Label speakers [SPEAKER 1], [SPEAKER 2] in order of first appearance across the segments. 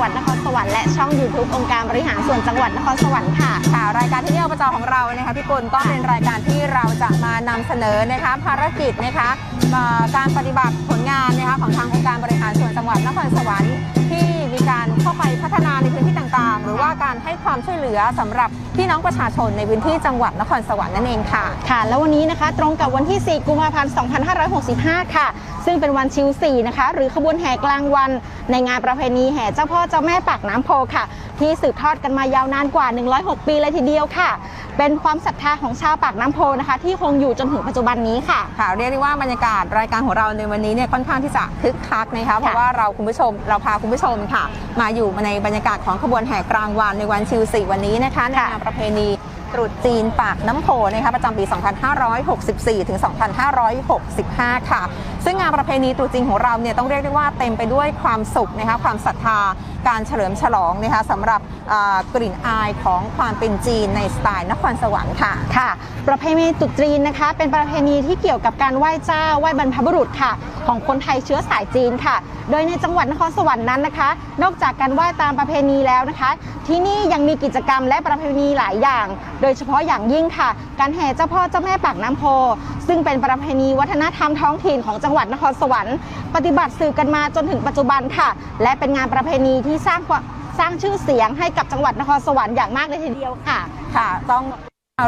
[SPEAKER 1] หวัดนครสวรรค์และช่อง YouTube องค์การบริหารส่วนจังหวัดนครสวรรค์ค่ะ
[SPEAKER 2] ค่ะรายการที่นี่อบจของเรานะคะพี่กุลก็เป็นรายการที่เราจะมานำเสนอนะคะภารกิจนะคะการปฏิบัติผลงานนะคะของทางองค์การบริหารส่วนจังหวัดนครสวรรค์ที่มีการเข้าไปพัฒนาในพื้นที่ ว่าการให้ความช่วยเหลือสำหรับพี่น้องประชาชนในพื้นที่จังหวัดนครสวรรค์นั่นเองค่ะ
[SPEAKER 1] ค่ะ แล้ววันนี้นะคะตรงกับวันที่ 4 กุมภาพันธ์ 2565 ค่ะ ซึ่งเป็นวันชิว4นะคะ หรือขบวนแห่กลางวัน ในงานประเพณีแห่เจ้าพ่อเจ้าแม่ปากน้ำโพค่ะ ที่สืบทอดกันมายาวนานกว่า 106 ปีเลยทีเดียวค่ะ เป็นความศรัทธาของชาวปากน้ำโพนะคะ ที่คงอยู่จนถึงปัจจุบันนี้ค่ะ
[SPEAKER 2] ค่ะเรียกได้ว่าบรรยากาศรายการของเราในวันนี้เนี่ยค่อนข้างที่จะคึกคักนะคะเพราะว่าเราคุณผู้ชมเราพาคุณผู้ชมค่ะ มาอยู่ในบรรยากาศของขบวนแห่กลางวันในวันชิวสีวันนี้นะคะในงานประเพณี ตรุษจีนปากน้ำโพนะคะประจำปี 2564 ถึง 2565 ค่ะ ซึ่งงานประเพณีตรุษจีนของเราเนี่ยต้องเรียกได้ว่าเต็มไปด้วยความสุขนะคะความศรัทธาการเฉลิมฉลองนะคะสำหรับกลิ่นอายของความเป็นจีนในสไตล์นครสวรรค์ค่ะ
[SPEAKER 1] ค่ะ ประเพณีตรุษจีนนะคะ เป็นประเพณีที่เกี่ยวกับการไหว้เจ้าไหว้บรรพบุรุษค่ะ ของคนไทยเชื้อสายจีนค่ะ โดยในจังหวัดนครสวรรค์นั้นนะคะ นอกจากการไหว้ตามประเพณีแล้วนะคะ ที่นี่ยังมีกิจกรรมและประเพณีหลายอย่างโดยเฉพาะอย่างยิ่งค่ะ การแห่เจ้าพ่อเจ้าแม่ปากน้ำโพ ซึ่งเป็นประเพณีวัฒนธรรมท้องถิ่นของจังหวัดนครสวรรค์ปฏิบัติสืบกันมาจนถึงปัจจุบันค่ะ และเป็นงานประเพณีที่สร้างความสร้างชื่อเสียงให้กับจังหวัดนครสวรรค์อย่างมากเลยทีเดียวค่ะ
[SPEAKER 2] ค่ะ ต้อง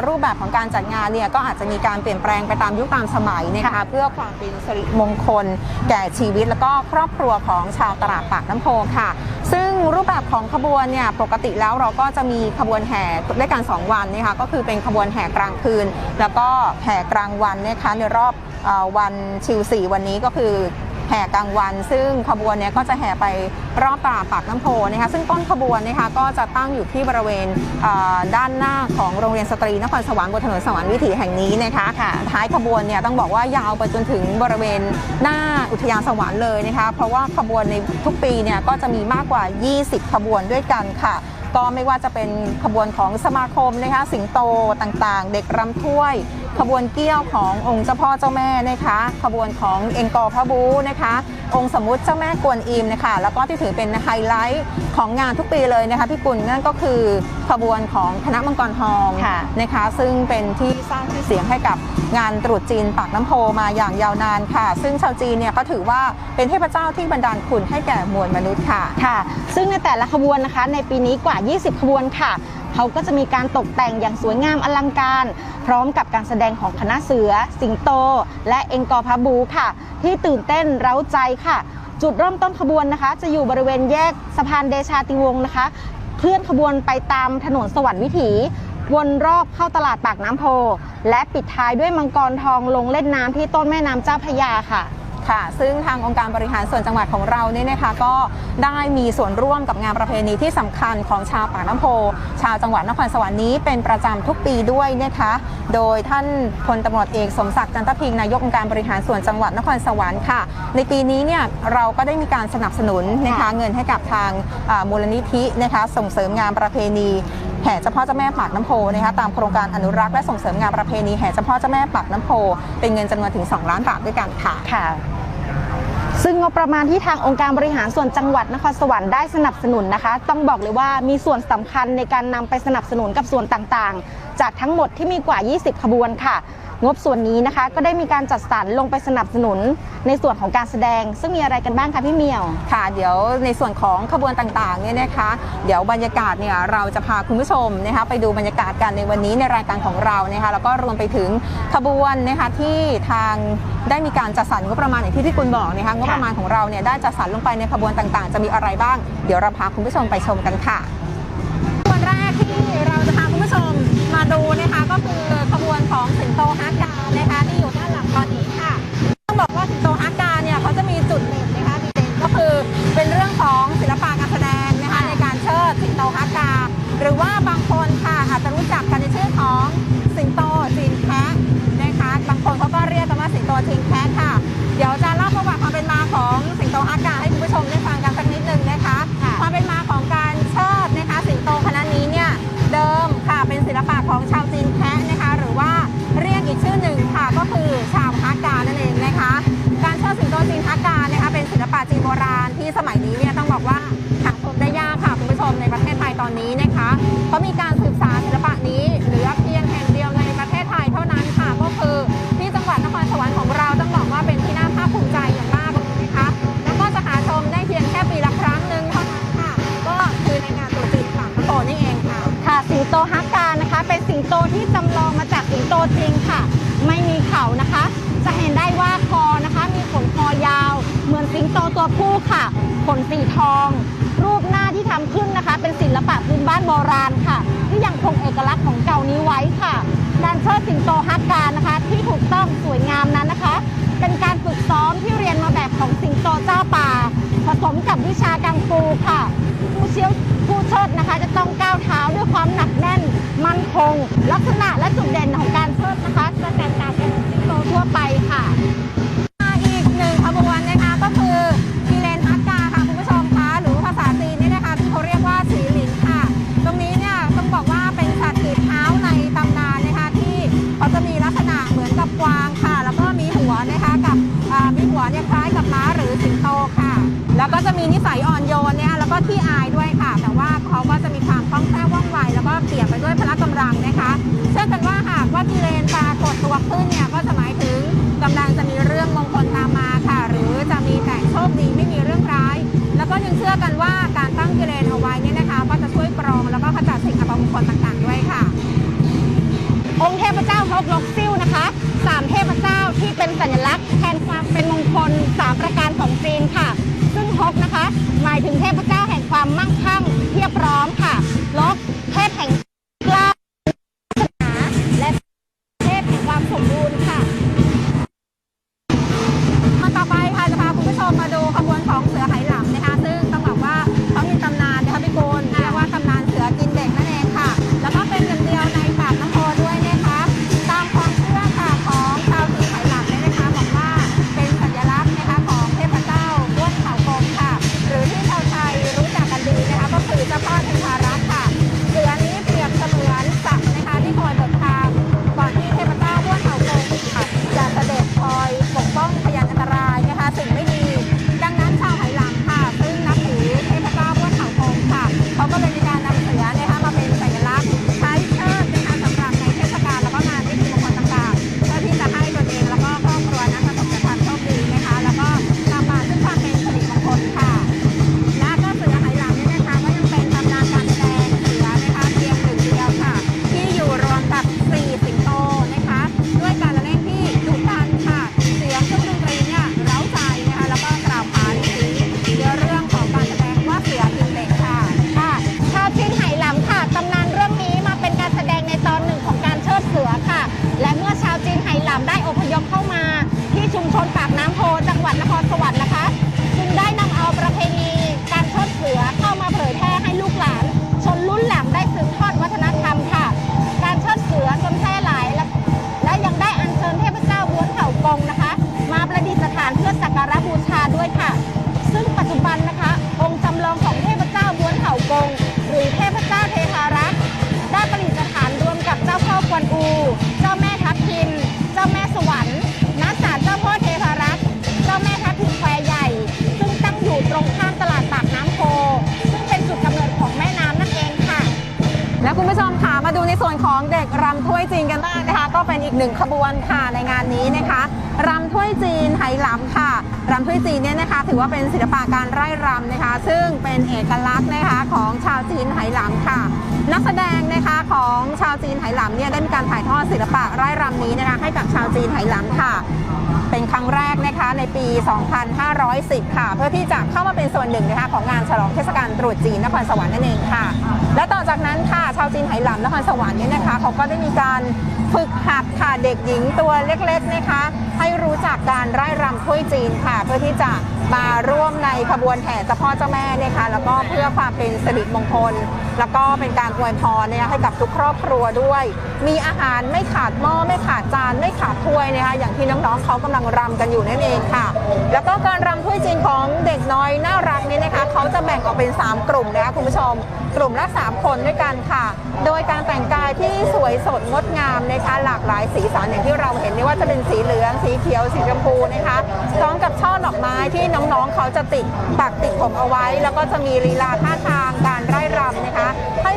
[SPEAKER 2] รูปแบบของการจัดงานเนี่ยก็อาจจะมีการเปลี่ยนแปลงไปตามยุคตามสมัยนะคะเพื่อความเป็นสิริมงคล แก่ชีวิตแล้วก็ครอบครัวของชาวตลาดปากน้ำโพค่ะ ซึ่งรูปแบบของขบวนเนี่ยปกติแล้วเราก็จะมีขบวนแห่ด้วยกัน 2 วันนะคะก็คือเป็นขบวนแห่กลางคืน แล้วก็แห่กลางวันนะคะในรอบเอ่อวันชิวสี่วันนี้ก็คือแห่กลางวัน ซึ่งขบวนเนี้ก็จะแห่ไปรอบตลาดปากน้ำโพนะคะซึ่งต้นขบวนนะคะก็จะตั้งอยู่ที่บริเวณด้านหน้าของโรงเรียนสตรีนครสวรรค์บนถนนสวรรค์วิถีแห่งนี้นะคะท้ายขบวนเนี่ยต้องบอกว่ายาวไปจนถึงบริเวณหน้าอุทยานสวรรค์เลยนะคะเพราะว่าขบวนในทุกปีเนี่ยก็จะมีมากกว่า 20 ขบวนด้วยกันค่ะ ก็ไม่ว่าจะเป็นขบวนของสมาคมนะคะสิงโตต่างๆ เด็กรำถ้วย ขบวนเกี้ยวขององค์เจ้าพ่อเจ้าแม่นะคะขบวนของเอ็งกอพระบูนะคะ องค์สมมุติเจ้าแม่กวนอิมนะคะแล้วก็ที่ถือเป็นไฮไลท์ของงานทุกปีเลยนะคะพี่กุลนั่นก็คือขบวนของคณะมังกรทอง
[SPEAKER 1] ค่ะ
[SPEAKER 2] นะคะ ซึ่งเป็นที่สร้างชื่อเสียงให้กับ งานตรุษจีนปากน้ำโพมาอย่างยาวนานค่ะ ซึ่งชาวจีนเนี่ยก็ถือว่าเป็นเทพเจ้าที่บันดาลคุณให้แก่มวลมนุษย์ค่ะ
[SPEAKER 1] ค่ะ ซึ่งในแต่ละขบวนนะคะ ในปีนี้กว่า 20 ขบวนค่ะเขาก็จะมีการตกแต่งอย่างสวยงามอลังการ พร้อมกับการแสดงของคณะเสือ สิงโต และเองกอพาบูค่ะ ที่ตื่นเต้นเร้าใจค่ะ จุดเริ่มต้นขบวนนะคะ จะอยู่บริเวณแยกสะพานเดชาติวงศ์นะคะ เคลื่อนขบวนไปตามถนนสวรรค์วิถี วนรอบเข้าตลาดปากน้ำโพ และปิดท้ายด้วยมังกรทองลงเล่นน้ำที่ต้นแม่น้ำเจ้าพยาค่ะ
[SPEAKER 2] ค่ะ ซึ่งทางองค์การบริหารส่วนจังหวัดของเราเนี่ยนะคะก็ได้มีส่วนร่วมกับงานประเพณีที่สำคัญของชาวปากน้ำโพ ชาวจังหวัดนครสวรรค์นี้เป็นประจำทุกปีด้วยนะคะ โดยท่านพลตำรวจเอกสมศักดิ์จันทพิงนายกองค์การบริหารส่วนจังหวัดนครสวรรค์ค่ะ ในปีนี้เนี่ยเราก็ได้มีการสนับสนุนนะคะเงินให้กับทางมูลนิธินะคะส่งเสริมงานประเพณี แห่เจ้าพ่อเจ้าแม่ปากน้ำโพนะคะตามโครงการอนุรักษ์และส่งเสริมงานประเพณีแห่เจ้าพ่อเจ้าแม่ปากน้ำโพ เป็นเงินจำนวนถึง 2 ล้านบาทด้วยกันค่ะ
[SPEAKER 1] ค่ะซึ่งงบประมาณที่ทางองค์การบริหารส่วนจังหวัดนครสวรรค์ได้สนับสนุนนะคะ ต้องบอกเลยว่ามีส่วนสำคัญในการนำไปสนับสนุนกับส่วนต่างๆ จากทั้งหมดที่มีกว่า 20 ขบวนค่ะ งบส่วนนี้นะคะ ก็ได้มีการจัดสรรลงไปสนับสนุนในส่วนของการแสดง ซึ่งมีอะไรกันบ้างคะพี่เมียว
[SPEAKER 2] ค่ะ เดี๋ยวในส่วนของขบวนต่างๆเนี่ยนะคะ เดี๋ยวบรรยากาศเนี่ยเราจะพาคุณผู้ชมนะคะไปดูบรรยากาศกันในวันนี้ในรายการของเรานะคะแล้วก็รวมไปถึงขบวนนะคะที่ทางได้มีการจัดสรรงบประมาณอย่างที่พี่กุลบอกนะคะงบประมาณของเราเนี่ยได้จัดสรรลงไปในขบวนต่างๆ จะมีอะไรบ้าง เดี๋ยวเราพาคุณผู้ชมไปชมกันค่ะ ของสิงโตฮักกา โตที่จำ
[SPEAKER 1] ลองมาจากสิงโตจริงค่ะ ไม่มีเขานะคะ จะเห็นได้ว่าคอนะคะ มีขนคอยาว เหมือนสิงโตตัวผู้ค่ะขนสีทอง รูปหน้าที่ทำขึ้นนะคะ เป็นศิลปะพื้นบ้านโบราณค่ะ ที่ยังคงเอกลักษณ์ของเก่านี้ไว้ค่ะการเชิดสิงโตฮักการนะคะ ที่ถูกต้องสวยงามนั้นนะคะ เป็นการฝึกซ้อมที่เรียนมาแบบของสิงโตเจ้าป่า ผสมกับวิชากังฟูค่ะ ผู้เชี่ยวผู้เชิดนะคะ จะต้องก้าวเท้าด้วยความหนัก คง ลักษณะและ
[SPEAKER 2] จุดเด่นของการเชิดนะคะจะแตกต่างจากสิ
[SPEAKER 1] พละกำลังนะคะ
[SPEAKER 2] กหนึ่งขบวนค่ะในงานนี้นะคะรำถ้วยจีนไหหลำค่ะรำถ้วยจีนเนี่ยนะคะ ถือว่าเป็นศิลปะการไร่รำนะคะ ซึ่งเป็นเอกลักษณ์นะคะของชาวจีนไหหลำค่ะ นักแสดงนะคะของชาวจีนไหหลำเนี่ยได้มีการถ่ายทอดศิลปะไร่รำนี้นะคะให้กับชาวจีนไหหลำค่ะ เป็นครั้งแรกนะคะในปี 2510 ค่ะ เพื่อที่จะเข้ามาเป็นส่วนหนึ่งนะคะของงานฉลองเทศกาลตรุษจีนนครสวรรค์นั่นเองค่ะ และต่อจากนั้นค่ะชาวจีนไหหลำนครสวรรค์เนี่ยนะคะเขาก็ได้มีการฝึกหัดค่ะเด็กหญิงตัวเล็กๆนะคะ ให้รู้จักการไร่รำถ้วยจีนค่ะ เพื่อที่จะมาร่วมในขบวนแห่เจ้าพ่อเจ้าแม่นะคะแล้วก็เพื่อความเป็นสิริมงคล แล้วก็เป็นการอวยพรเนี่ยให้กับทุกครอบครัวด้วย มีอาหารไม่ขาดหม้อไม่ขาดจานไม่ขาดถ้วยนะคะอย่างที่น้องๆเขากำลังรำกันอยู่นั่นเองค่ะ แล้วก็การรำถ้วยจีนของเด็กน้อยน่ารักนี้นะคะเขาจะแบ่งออกเป็น 3 กลุ่มนะคะคุณผู้ชม กลุ่มละ3คนด้วยกันค่ะ โดยการแต่งกายที่สวยสดงดงามนะคะหลากหลายสีสันอย่างที่เราเห็นไม่ว่าจะเป็นสีเหลือง สีเขียวสีชมพูนะคะพร้อมกับช่อดอกไม้ที่น้องๆเขาจะติดปักติดผมเอาไว้ แล้วก็จะมีลีลาท่าทางการไร่รำนะคะ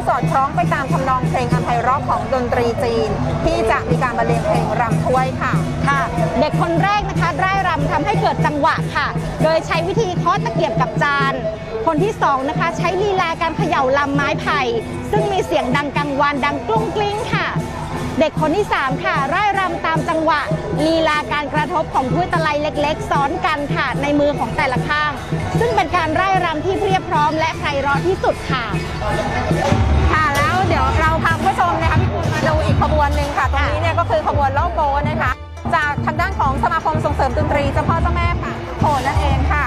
[SPEAKER 2] สอดคล้องไปตามทำนองเพลงอันไพเราะของดนตรีจีน ที่จะมีการบรรเลงเพลงรำถ้วยค่ะ
[SPEAKER 1] ค่ะ เด็กคนแรกนะคะร่ายรำทำให้เกิดจังหวะค่ะ โดยใช้วิธีเคาะตะเกียบกับจาน คนที่สองนะคะใช้ลีลาการเขย่าลำไม้ไผ่ ซึ่งมีเสียงดังกังวานดังกลุ้งกลิ้งค่ะเด็กคนที่ 3 ค่ะร่ายรำตามจังหวะ ลีลาการกระทบของถ้วยตะไลเล็ก ๆ ซ้อนกันค่ะในมือของแต่ละข้าง ซึ่งเป็นการร่ายรำที่เพียบพร้อมและไพเราะที่สุดค่ะ
[SPEAKER 2] เราพาคุณผู้ชมนะคะพี่คุณมาดูอีกขบวนหนึ่งค่ะตรงนี้เนี่ยก็คือขบวนล่าโกนะคะ จากทางด้านของสมาคมส่งเสริมดนตรีเจ้าพ่อเจ้าแม่ค่ะโขนนั่นเองค่ะ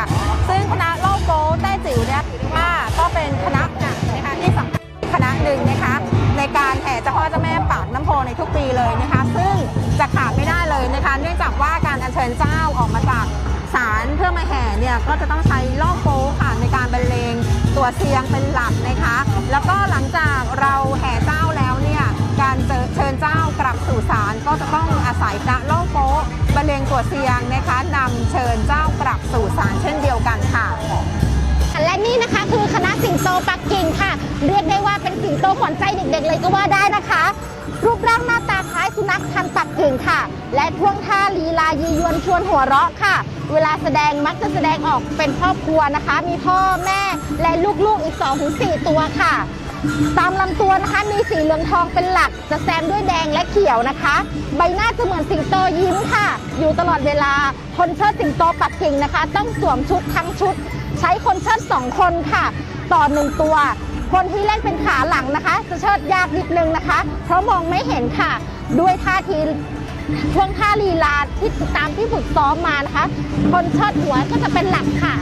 [SPEAKER 2] ซึ่งคณะล่าโกแต้จิ๋วเนี่ยถือว่าก็เป็นคณะหนักนะคะที่สำคัญคณะหนึ่งนะคะ ในการแห่เจ้าพ่อเจ้าแม่ปากน้ำโพในทุกปีเลยนะคะ ซึ่งจะขาดไม่ได้เลยนะคะ เนื่องจากว่าการอัญเชิญเจ้าออกมาจากศาลเพื่อมาแห่เนี่ยก็จะต้องใช้ล่องโป๊ค่ะในการบรรเลงตัวเสียงเป็นหลักนะคะ แล้วก็หลังจากเราแห่เจ้าแล้วเนี่ยการเชิญเจ้ากลับสู่ศาลก็จะต้องอาศัยพระล่อโป๊บรรเลงตัวเสียงนะคะนำเชิญเจ้ากลับสู่ศาลเช่นเดียวกันค่ะ
[SPEAKER 1] และนี่นะคะคือคณะสิงโตปักกิ่งค่ะ เรียกได้ว่าเป็นสิงโตขวัญใจเด็กๆเลยก็ว่าได้นะคะ รูปร่างหน้าตาคล้ายสุนัขพันธุ์ปักกิ่งค่ะ และท่วงท่าลีลายียวนชวนหัวเราะค่ะ เวลาแสดงมักจะแสดงออกเป็นครอบครัวนะคะ มีพ่อแม่และลูกๆอีก 2-4 ตัวค่ะ ตามลำตัวนะคะมีสีเหลืองทองเป็นหลัก จะแซมด้วยแดงและเขียวนะคะ ใบหน้าจะเหมือนสิงโตยิ้มค่ะ อยู่ตลอดเวลาคนเชิดสิงโตปักกิ่งนะคะ ต้องสวมชุดทั้งชุด ใช้คนเชิดสองคนค่ะ ต่อหนึ่งตัว คนที่เล่นเป็นขาหลังนะคะ จะเชิดยากนิดนึงนะคะ เพราะมองไม่เห็นค่ะ ด้วยท่าทีช่วงท่าลีลาที่ตามที่ฝึกซ้อมมานะคะ คนเชิดหัวก็จะเป็นหลักค่ะ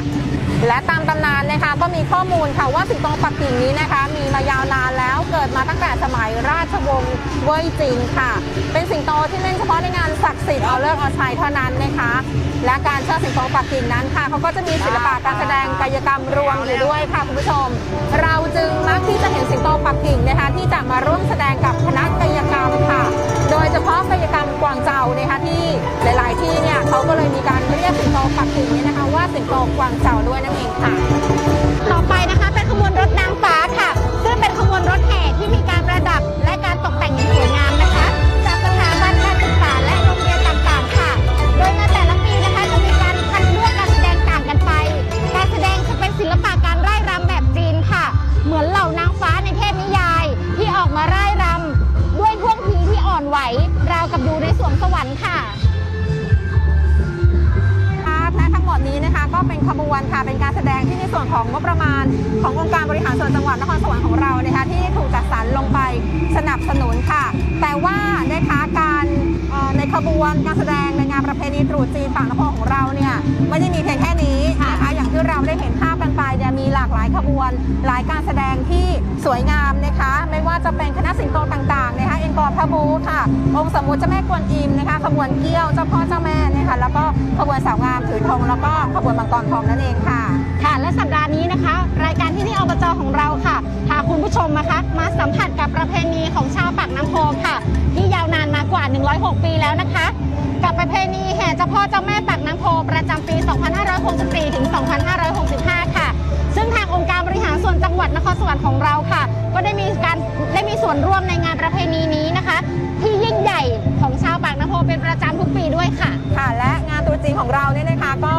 [SPEAKER 2] และตามตำนานนะคะก็มีข้อมูลค่ะว่าสิงโตปักกิ่งนี้นะคะ มีมายาวนานแล้วเกิดมาตั้งแต่สมัยราชวงศ์เว่ยจิงค่ะ เป็นสิงโตที่เล่นเฉพาะในงานศักดิ์สิทธิ์เอาเลิกเอาชัยเท่านั้นนะคะ และการเชิดสิงโตปักกิ่งนั้นค่ะเขาก็จะมีศิลปะการแสดงกายกรรมรวมอยู่ด้วยค่ะคุณผู้ชม เราจึงมักที่จะเห็นสิงโตปักกิ่งนะคะที่จะมาร่วมแสดงกับคณะกายกรรมค่ะ โดยเฉพาะกายกรรมกวางเจานะคะที่หลาย ๆ ที่เนี่ยเขาก็เลยมีการเรียกสิงโตปักกิ่งนี้นะคะ ว่าสิงโตกวางเจาด้วยนั่นเองค่ะ
[SPEAKER 1] ต่อไปนะคะเป็นขบวนรถนางฟ้าค่ะ ซึ่งเป็นขบวนรถแห่ที่มีการประดับและการตกแต่งอย่างสวยงามนะคะ จากสถาบันการศึกษาและโรงเรียนต่างๆค่ะ โดยในแต่ละปีนะคะจะมีการคัดเลือกการแสดงต่างกันไป การแสดงจะเป็นศิลปะการร่ายรำแบบจีนค่ะ เหมือนเหล่านางฟ้าในเทพนิยาย ที่ออกมาร่ายรำด้วยท่วงทีที่อ่อนไหวราวกับอยู่ในสวงสวรรค์ค่ะ
[SPEAKER 2] ดนี้นะคะ ก็เป็นขบวนค่ะเป็นการแสดงที่ในส่วนของงบประมาณ ขององค์การบริหารส่วนจังหวัดนครสวรรค์ของเรานะคะที่ถูกจัดสรรลงไปสนับสนุนค่ะ แต่ว่านะคะการในขบวนการแสดงในงานประเพณีตรุษจีนปากน้ำโพของเราเนี่ยไม่ได้มีเพียงแค่นี้นะคะ ที่เราได้เห็นภาพกันไปเนี่ยมีหลากหลายขบวน หลายการแสดงที่สวยงามนะคะ ไม่ว่าจะเป็นคณะสิงโตต่างๆนะคะเอ็นกอพระบูค่ะ องค์สมมุติเจ้าแม่กวนอิมนะคะขบวนเกี้ยวเจ้าพ่อเจ้าแม่นะคะแล้วก็ขบวนสาวงามถือธงแล้วก็ขบวนมังกรทองนั่นเองค่ะ
[SPEAKER 1] ค่ะ และสัปดาห์นี้นะคะ รายการที่นี่อบจของเราค่ะพาคุณผู้ชมนะคะมาสัมผัสกับประเพณีของชาวปากน้ำโพค่ะที่าวนานมากว่า 106 ปีแล้วนะคะ กับประเพณีแห่เจ้าพ่อเจ้าแม่ปากน้ำโพประจำปี 2564 ถึง 2565 ค่ะ ซึ่งทางองค์การบริหารส่วนจังหวัดนครสวรรค์ของเราค่ะ ก็ได้มีการได้มีส่วนร่วมในงานประเพณีนี้นะคะ ที่ยิ่งใหญ่ของชาวปากน้ำโพเป็นประจำทุกปีด้วยค่ะ
[SPEAKER 2] ค่ะ และงานตรุษจีนของเราเนี่ยนะคะก็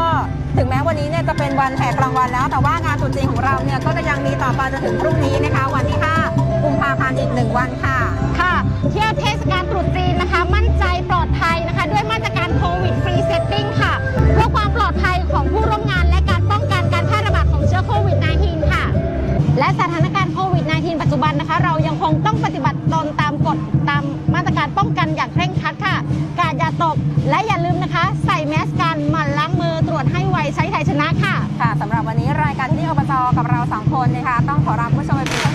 [SPEAKER 2] ถึงแม้วันนี้เนี่ยจะเป็นวันแห่กลางวันแล้ว แต่ว่างานตรุษจีนของเราเนี่ยก็จะยังมีต่อไปจนถึงพรุ่งนี้นะคะ วันที่ 5 กุมภาพันธ์อีกหนึ่งวันค่ะ
[SPEAKER 1] ค่ะเที่ยวเทศกาลตรุษจีนนะคะ มั่นใจปลอดภัยนะคะ ด้วยมาตรการโควิดฟรีเซตติ้งค่ะ เพื่อความปลอดภัยของผู้ร่วมงานและการป้องกันการแพร่ระบาดของเชื้อโควิด -19 ค่ะ และสถานการณ์โควิด -19 ปัจจุบันนะคะ เรายังคงต้องปฏิบัติตนตามกฎตามมาตรการป้องกันอย่างเคร่งครัดค่ะ การอย่าตกและอย่าลืมนะคะ ใส่แมสกันหมั่นล้างมือตรวจให้ไวใช้ไทยชนะค่ะ
[SPEAKER 2] ค่ะสำหรับวันนี้รายการที่นี่อบจกับเราสองคนนะคะต้องขอลาคุณผู้ชมไป